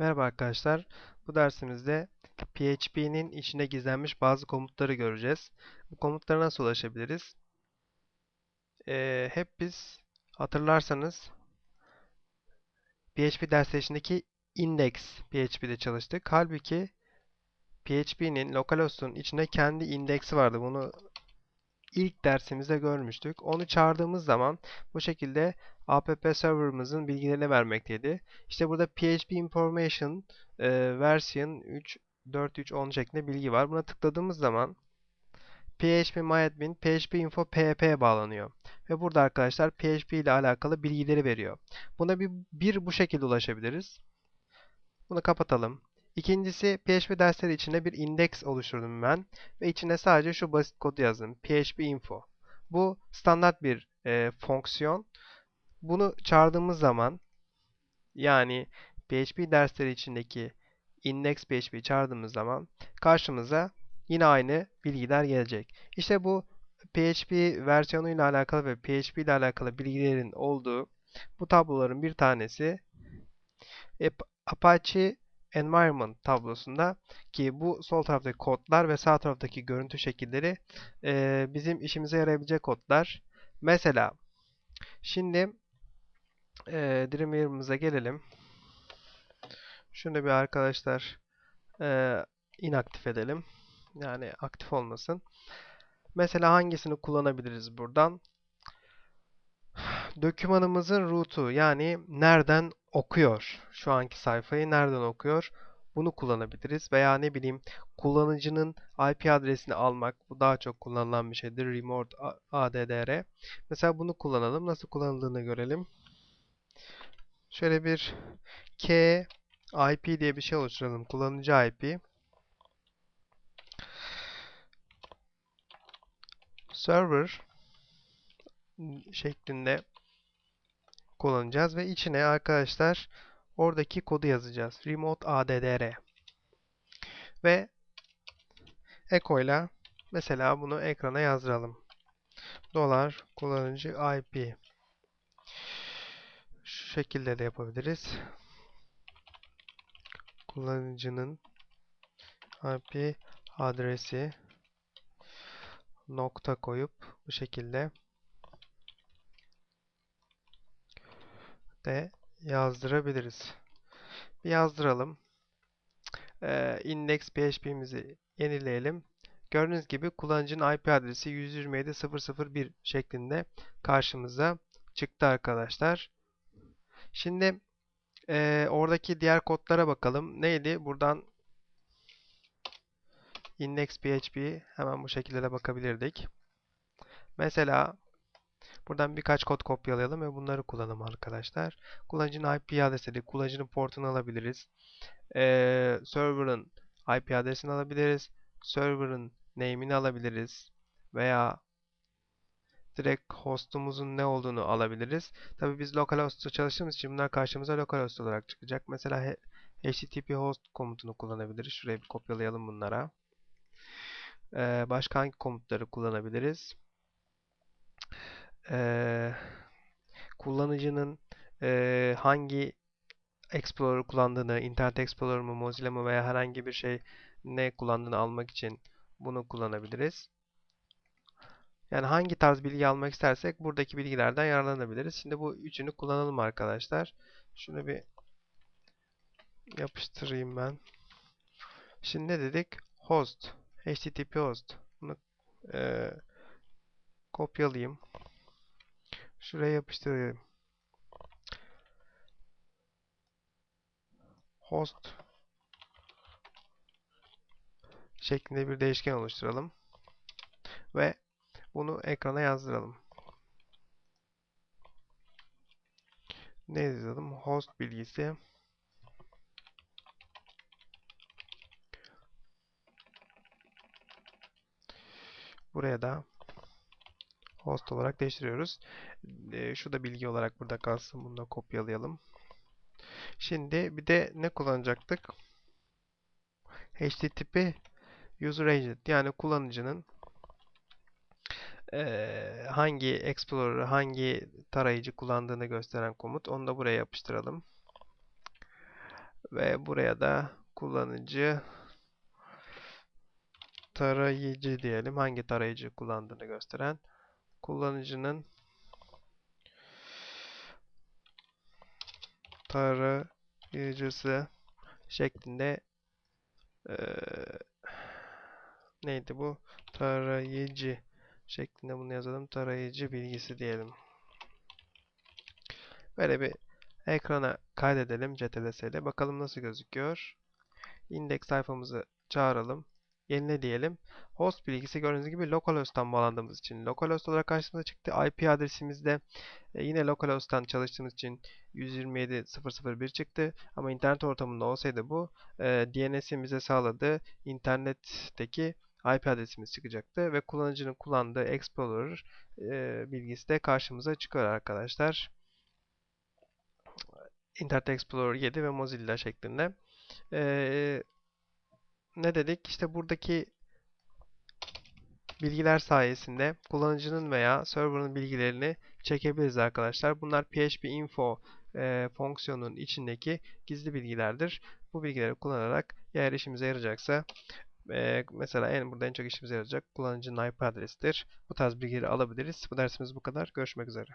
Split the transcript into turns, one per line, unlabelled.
Merhaba arkadaşlar. Bu dersimizde PHP'nin içine gizlenmiş bazı komutları göreceğiz. Bu komutlara nasıl ulaşabiliriz? Ee, hep biz hatırlarsanız PHP derslerindeki index PHP'de çalıştık. Halbuki PHP'nin localhost'un içinde kendi indeksi vardı. Bunu ilk dersimizde görmüştük. Onu çağırdığımız zaman bu şekilde app server'ımızın bilgilerini vermekteydi. İşte burada php information e, version 3.4.3.10 şeklinde bilgi var. Buna tıkladığımız zaman phpMyAdmin php info php bağlanıyor. Ve burada arkadaşlar php ile alakalı bilgileri veriyor. Buna bir, bir bu şekilde ulaşabiliriz. Bunu kapatalım. İkincisi PHP dersleri içinde bir index oluşturdum ben ve içine sadece şu basit kodu yazdım. PHP info. Bu standart bir e, fonksiyon. Bunu çağırdığımız zaman yani PHP dersleri içindeki index PHP çağırdığımız zaman karşımıza yine aynı bilgiler gelecek. İşte bu PHP versiyonuyla alakalı ve PHP ile alakalı bilgilerin olduğu bu tabloların bir tanesi Apache Environment tablosunda ki bu sol taraftaki kodlar ve sağ taraftaki görüntü şekilleri e, bizim işimize yarayabilecek kodlar. Mesela şimdi e, Dreamweaver'ımıza gelelim. Şunu bir arkadaşlar e, inaktif edelim. Yani aktif olmasın. Mesela hangisini kullanabiliriz buradan? Dokümanımızın root'u yani nereden okuyor? Şu anki sayfayı nereden okuyor? Bunu kullanabiliriz. Veya ne bileyim kullanıcının IP adresini almak. Bu daha çok kullanılan bir şeydir. Remote ADDR. Mesela bunu kullanalım. Nasıl kullanıldığını görelim. Şöyle bir K IP diye bir şey oluşturalım. Kullanıcı IP. Server şeklinde kullanacağız ve içine arkadaşlar oradaki kodu yazacağız. Remote ADDR. Ve Echo ile mesela bunu ekrana yazdıralım. Dolar kullanıcı IP. Şu şekilde de yapabiliriz. Kullanıcının IP adresi nokta koyup bu şekilde de yazdırabiliriz. Bir yazdıralım. Ee, index php'mizi yenileyelim. Gördüğünüz gibi kullanıcının IP adresi 127.001 şeklinde karşımıza çıktı arkadaşlar. Şimdi e, oradaki diğer kodlara bakalım. Neydi? Buradan index php hemen bu şekilde de bakabilirdik. Mesela Buradan birkaç kod kopyalayalım ve bunları kullanalım arkadaşlar. Kullanıcının IP adresi, kullanıcının portunu alabiliriz. Ee, server'ın IP adresini alabiliriz. Server'ın name'ini alabiliriz. Veya direkt hostumuzun ne olduğunu alabiliriz. Tabi biz localhost'ta çalıştığımız için bunlar karşımıza localhost olarak çıkacak. Mesela http host komutunu kullanabiliriz. Şuraya bir kopyalayalım bunlara. Ee, başka hangi komutları kullanabiliriz? E, kullanıcının e, hangi Explorer kullandığını, Internet Explorer mı, Mozilla mı veya herhangi bir şey ne kullandığını almak için bunu kullanabiliriz. Yani hangi tarz bilgi almak istersek buradaki bilgilerden yararlanabiliriz. Şimdi bu üçünü kullanalım arkadaşlar. Şunu bir yapıştırayım ben. Şimdi ne dedik? Host. HTTP host. Bunu e, kopyalayayım. Şuraya yapıştırayım. Host şeklinde bir değişken oluşturalım. Ve bunu ekrana yazdıralım. Ne yazalım? Host bilgisi Buraya da host olarak değiştiriyoruz. E, şu da bilgi olarak burada kalsın. Bunu da kopyalayalım. Şimdi bir de ne kullanacaktık? HTTP user agent yani kullanıcının e, hangi Explorer, hangi tarayıcı kullandığını gösteren komut. Onu da buraya yapıştıralım. Ve buraya da kullanıcı tarayıcı diyelim. Hangi tarayıcı kullandığını gösteren kullanıcının tarayıcısı şeklinde eee, neydi bu? Tarayıcı şeklinde bunu yazalım. Tarayıcı bilgisi diyelim. Böyle bir ekrana kaydedelim CTRL ile. Bakalım nasıl gözüküyor. Index sayfamızı çağıralım. Yenile diyelim. Host bilgisi gördüğünüz gibi localhost'tan bağlandığımız için localhost olarak karşımıza çıktı. IP adresimizde e, yine localhost'tan çalıştığımız için 127.001 çıktı. Ama internet ortamında olsaydı bu e, DNS'in sağladığı internetteki IP adresimiz çıkacaktı ve kullanıcının kullandığı Explorer e, bilgisi de karşımıza çıkıyor arkadaşlar. Internet Explorer 7 ve Mozilla şeklinde. Ee, ne dedik? İşte buradaki bilgiler sayesinde kullanıcının veya server'ın bilgilerini çekebiliriz arkadaşlar. Bunlar PHP info e, fonksiyonunun içindeki gizli bilgilerdir. Bu bilgileri kullanarak eğer işimize yarayacaksa e, mesela en burada en çok işimize yarayacak kullanıcının IP adresidir. Bu tarz bilgileri alabiliriz. Bu dersimiz bu kadar. Görüşmek üzere.